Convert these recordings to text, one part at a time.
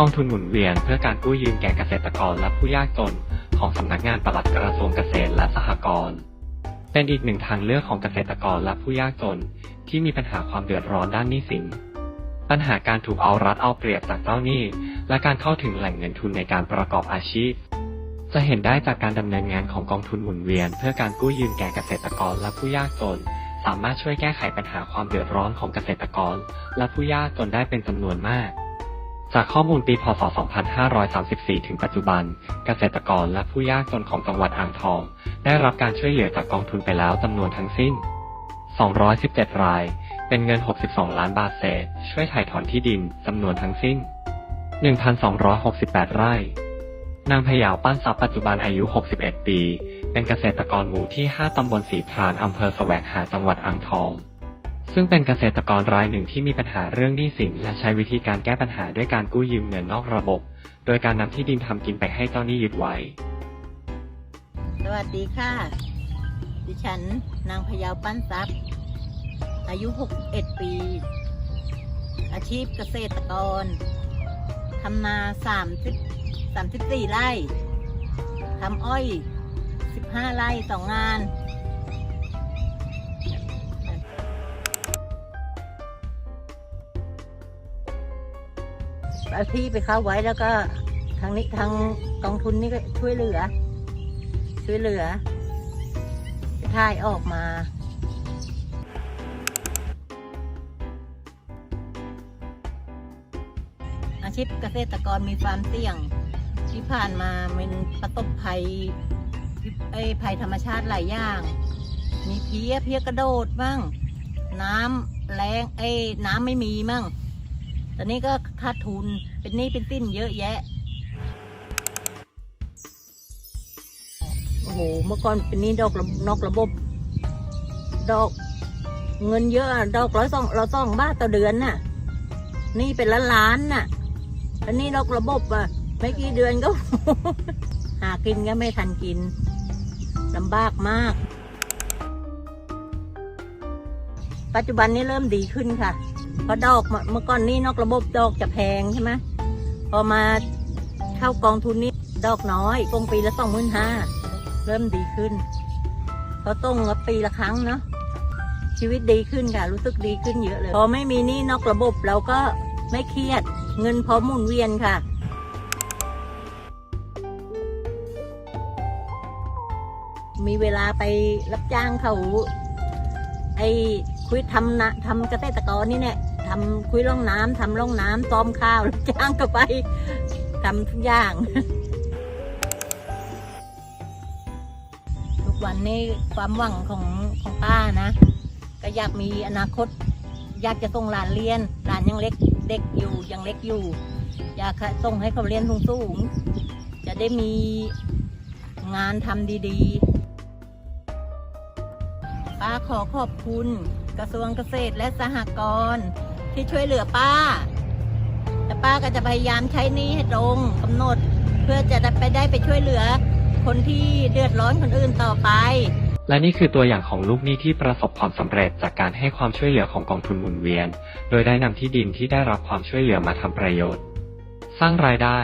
กองทุนหมุนเวียนเพื่อการกู้ยืมแก่เกษตรกรและผู้ยากจนของสำนักงานปลัดกระทรวงเกษตรและสหกรณ์เป็นอีกหนึ่งทางเลือกของเกษตรกรและผู้ยากจน ที่มีปัญหาความเดือดร้อนด้านหนี้สิน ปัญหาการถูกเอารัดเอาเปรียบจากเจ้าหนี้ และการเข้าถึงแหล่งเงินทุนในการประกอบอาชีพ จะเห็นได้จากการดำเนินงานของกองทุนหมุนเวียน เพื่อการกู้ยืมแก่เกษตรกรและผู้ยากจน สามารถช่วยแก้ไขปัญหาความเดือดร้อนของเกษตรกร และผู้ยากจนได้เป็นจำนวนมาก จากข้อมูลปีพศ 2534 ถึงปัจจุบัน เกษตรกรและผู้ยากจนของจังหวัดอ่างทอง ได้รับการช่วยเหลือจากกองทุนไปแล้วจำนวนทั้งสิ้น 217 ราย เป็นเงิน 62 ล้านบาทเศษ ช่วยถ่ายถอนที่ดินจำนวนทั้งสิ้น 1,268 ไร่ นางพยาวปั้นทรัพย์ปัจจุบันอายุ 61 ปี เป็นเกษตรกรหมู่ที่ 5 ตำบลสีพรานอำเภอแสวงหาจังหวัดอ่างทอง ซึ่งเป็นเกษตรกรรายหนึ่งที่มีปัญหาเรื่องหนี้สินและใช้วิธีการแก้ปัญหาด้วยการกู้ยืมเงินนอกระบบ โดยการนำที่ดินทำกินไปให้เจ้าหนี้ยึดไว้ สวัสดีค่ะ ดิฉันนางพยาวปั้นทรัพย์ อายุ 61 ปี อาชีพเกษตรกรทำนา 30 34 ไร่ทำอ้อย 15 ไร่สองงาน อาที่ไปเข้าไว้แล้วก็ทางนี้ทางกองทุนนี่ก็ช่วยเหลือ ช่วยเหลือถ่ายออกมาอาชีพเกษตรกรมีความเสี่ยง ที่ผ่านมาเป็นประสบภัยไอภัยธรรมชาติหลายอย่าง มีเพี้ยเพี้ยกระโดดบ้าง น้ำแรงไอ้น้ำไม่มีมั่ง ตอนนี้ก็ขาดทุนเป็นหนี้เป็นสิ้นเยอะแยะ โอ้โห เมื่อก่อนเป็นหนี้ดอกนอกระบบ ดอกเงินเยอะ ดอกร้อยสองเราสองบาทต่อเดือนน่ะ นี่เป็นล้านล้านๆน่ะ อันนี้นอกระบบอะ ไม่กี่เดือนก็ หากินก็ไม่ทันกินลำบากมาก ปัจจุบันนี้เริ่มดีขึ้นค่ะ เพราะดอกเมื่อก่อนนี้นอกระบบดอกจะแพงใช่ไหมพอมาเข้ากองทุนนี้ดอกน้อยคงปีละสองหมื่นห้าเริ่มดีขึ้นเขาต้องรับปีละครั้งเนาะชีวิตดีขึ้นค่ะ รู้สึกดีขึ้นเยอะเลย พอไม่มีนี้นอกระบบเราก็ไม่เครียดเงินพอหมุนเวียนค่ะมีเวลาไปรับจ้างเขาไอ คุยทำนะทำเกษตรกรนี่เนี่ทำคุยร่องน้ำทำร่องน้ำต้อมข้าวจ้างก็ไปทำทุกอย่าง ทุกวันนี้ความหวังของของป้านะ ก็อยากมีอนาคต อยากจะส่งหลานเรียนหลานยังเล็กเด็กอยู่ยังเล็กอยู่ อยากส่งให้เขาเรียนสูงๆจะได้มีงานทำดีๆป้าขอขอบคุณ กระทรวงเกษตรและสหกรณ์ที่ช่วยเหลือป้า แต่ป้าก็จะพยายามใช้นี้ให้ตรงกำหนด เพื่อจะได้ไปได้ไปช่วยเหลือ คนที่เดือดร้อนคนอื่นต่อไป และนี่คือตัวอย่างของลูกหนี้ที่ประสบความสำเร็จจากการให้ความช่วยเหลือของกองทุนหมุนเวียน โดยได้นำที่ดินที่ได้รับความช่วยเหลือมาทำประโยชน์ สร้างรายได้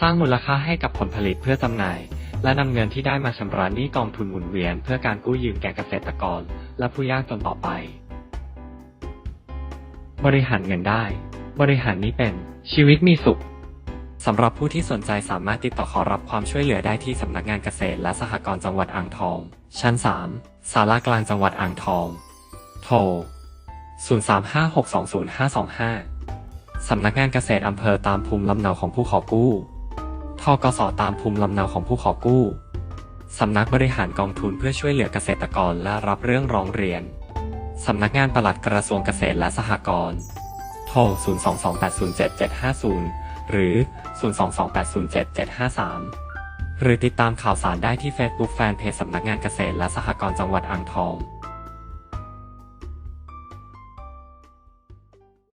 สร้างมูลค่าให้กับผลผลิตเพื่อจำหน่ายและนำเงินที่ได้มาชำระหนี้กองทุนหมุนเวียน เพื่อการกู้ยืมแก่เกษตรกร และผู้ยากจนต่อไป บริหารเงินได้ บริหารนี้เป็น ชีวิตมีสุขสำหรับผู้ที่สนใจสามารถติดต่อขอรับความช่วยเหลือได้ที่สำนักงานเกษตรและสหกรณ์จังหวัดอ่างทอง ชั้น 3 ศาลากลางจังหวัดอ่างทอง โทร 0356205525 สำนักงานเกษตรอำเภอตามภูมิลำเนาของผู้ขอกู้ ทกสตามภูมิลำเนาของผู้ขอกู้ สำนักบริหารกองทุนเพื่อช่วยเหลือเกษตรกรและรับเรื่องร้องเรียน สำนักงานปลัดกระทรวงเกษตรและสหกรณ์โทร 022807750 หรือ 022807753 หรือติดตามข่าวสารได้ที่ Facebook แฟนเพจสำนักงานเกษตรและสหกรณ์จังหวัดอ่างทอง